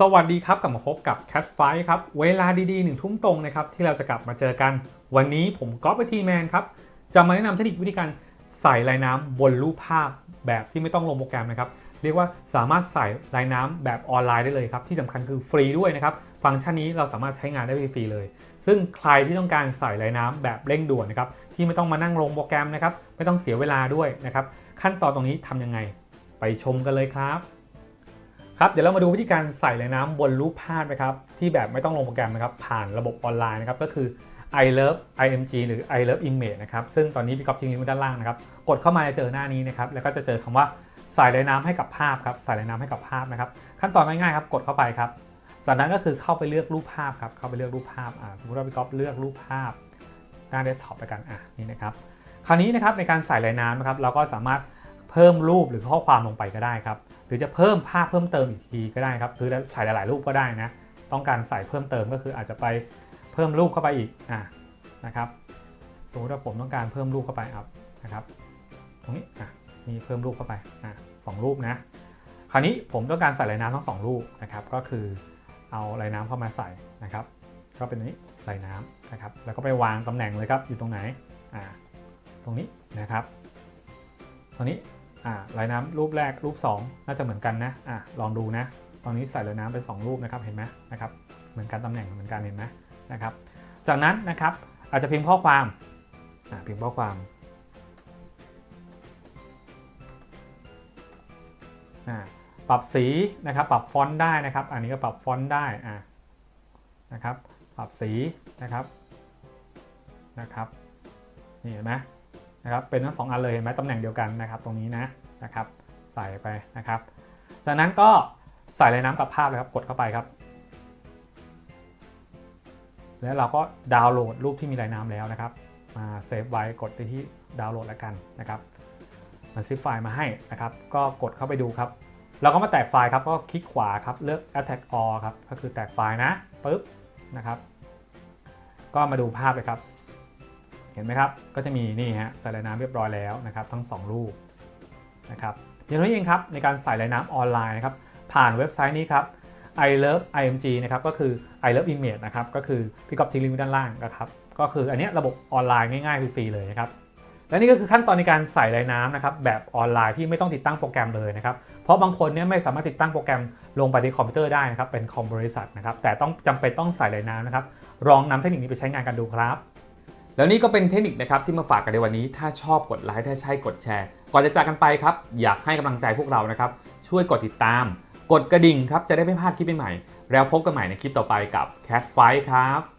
สวัสดีครับกลับมาพบกับ Cat f i ครับ เวลาดีๆหนึ่งทุ่มตรงนะครับที่เราจะกลับมาเจอกัน วันนี้ผมก๊อฟไปทีแมนครับ จะมาแนะนำเทคนิควิธีการใส่ลายน้ำบนรูปภาพแบบที่ไม่ต้องลงโปรแกรมนะครับ เรียกว่าสามารถใส่ลายน้ำแบบออนไลน์ได้เลยครับ ที่สำคัญคือฟรีด้วยนะครับ ฟังก์ชันนี้เราสามารถใช้งานได้ฟรีเลย ซึ่งใครที่ต้องการใส่ลายน้ำแบบเร่งด่วนนะครับที่ไม่ต้องมานั่งลงโปรแกรมนะครับไม่ต้องเสียเวลาด้วยนะครับขั้นตอนตรงนี้ทำยังไง ไปชมกันเลยครับ ครับ เดี๋ยวเรามาดูวิธีการใส่ลายน้ำบนรูปภาพนะครับ ที่แบบไม่ต้องลงโปรแกรมนะครับ ผ่านระบบออนไลน์นะครับ ก็คือ i love img หรือ i love image นะครับ ซึ่งตอนนี้พี่ก๊อฟทิ้งลิงก์ไว้ด้านล่างนะครับ กดเข้ามาจะเจอหน้านี้นะครับ แล้วก็จะเจอคำว่าใส่ลายน้ำให้กับภาพครับ ใส่ลายน้ำให้กับภาพนะครับ ขั้นตอนง่ายๆครับ กดเข้าไปครับ จากนั้นก็คือเข้าไปเลือกรูปภาพครับ เข้าไปเลือกรูปภาพอ่าสมมติว่าพี่ก๊อฟเลือกรูปภาพหน้าเดสก์ท็อปไปกัน อะ นี่นะครับ คราวนี้นะครับในการใส่ลายน้ำนะครับ เราก็สามารถ พิ่มรูปหรือข้อความลงไปก็ได้ครับ หรือจะเพิ่มภาพเพิ่มเติมอีกทีก็ได้ครับ คือใส่หลาย ๆ รูปก็ได้นะ ต้องการใส่เพิ่มเติมก็คืออาจจะไปเพิ่มรูปเข้าไปอีกอะนะครับ สมมติว่าผมต้องการเพิ่มรูปเข้าไปครับนะครับ ตรงนี้อะมีเพิ่มรูปเข้าไปอะสองรูปนะ คราวนี้ผมต้องการใส่ลายน้ำทั้งสองรูปนะครับ ก็คือเอาลายน้ำเข้ามาใส่นะครับ ก็เป็นนี้ลายน้ำนะครับ แล้วก็ไปวางตำแหน่งเลยครับ อยู่ตรงไหนอ่าตรงนี้นะครับ ตรงนี้ อ่าลายน้ำรูปแรกรูป 2 น่าจะเหมือนกันนะอ่าลองดูนะ ตอนนี้ใส่ลายน้ำไป 2 รูปนะครับเห็นไหมนะครับเหมือนกันตำแหน่งเหมือนกันเห็นไหมนะครับจากนั้นนะครับอาจจะพิมพ์ข้อความอ่าพิมพ์ข้อความอ่าปรับสีนะครับปรับฟอนต์ได้นะครับ อันนี้ก็ปรับฟอนต์ได้อ่านะครับปรับสีนะครับนะครับนี่เห็นไหม นะครับเป็นทั้งสองอันเลยเห็นไหมตำแหน่งเดียวกันนะครับตรงนี้นะนะครับใส่ไปนะครับ จากนั้นก็ใส่ลายน้ำกับภาพเลยครับกดเข้าไปครับ แล้วเราก็ดาวน์โหลดรูปที่มีลายน้ำแล้วนะครับมาเซฟไว้กดไปที่ดาวน์โหลดแล้วกันนะครับมันซิปไฟล์มาให้นะครับ ก็กดเข้าไปดูครับเราก็มาแตกไฟล์ครับก็คลิกขวาครับเลือก attack all ครับก็คือแตกไฟล์นะปึ๊บนะครับ ก็มาดูภาพเลยครับ เห็นไหมครับ ก็จะมีนี่ฮะใส่ลายน้ำเรียบร้อยแล้วนะครับทั้ง2รูปนะครับอย่างนี้เองครับในการใส่ลายน้ำออนไลน์นะครับผ่านเว็บไซต์นี้ครับ i love img นะครับก็คือ i love image นะครับก็คือพี่ก๊อฟทิ้งลิงก์ด้านล่างนะครับก็คืออันนี้ระบบออนไลน์ง่ายๆฟรีๆเลยนะครับและนี่ก็คือขั้นตอนในการใส่ลายน้ำนะครับแบบออนไลน์ที่ไม่ต้องติดตั้งโปรแกรมเลยนะครับเพราะบางคนเนี่ยไม่สามารถติดตั้งโปรแกรมลงไปในคอมพิวเตอร์ได้นะครับเป็นคอมบริษัทนะครับแต่ต้องจำเป็นต้องใส่ลายน้ำนะครับลองนำเทคนิคนี้ไปใช้งานกันดูครับ แล้วนี่ก็เป็นเทคนิคนะครับที่มาฝากกันในวันนี้ ถ้าชอบกดไลค์ถ้าใช่กดแชร์ ก่อนจะจากกันไปครับ อยากให้กำลังใจพวกเรานะครับ ช่วยกดติดตาม กดกระดิ่งครับ จะได้ไม่พลาดคลิปใหม่ๆแล้วพบกันใหม่ในคลิปต่อไปกับ Cat Fight ครับ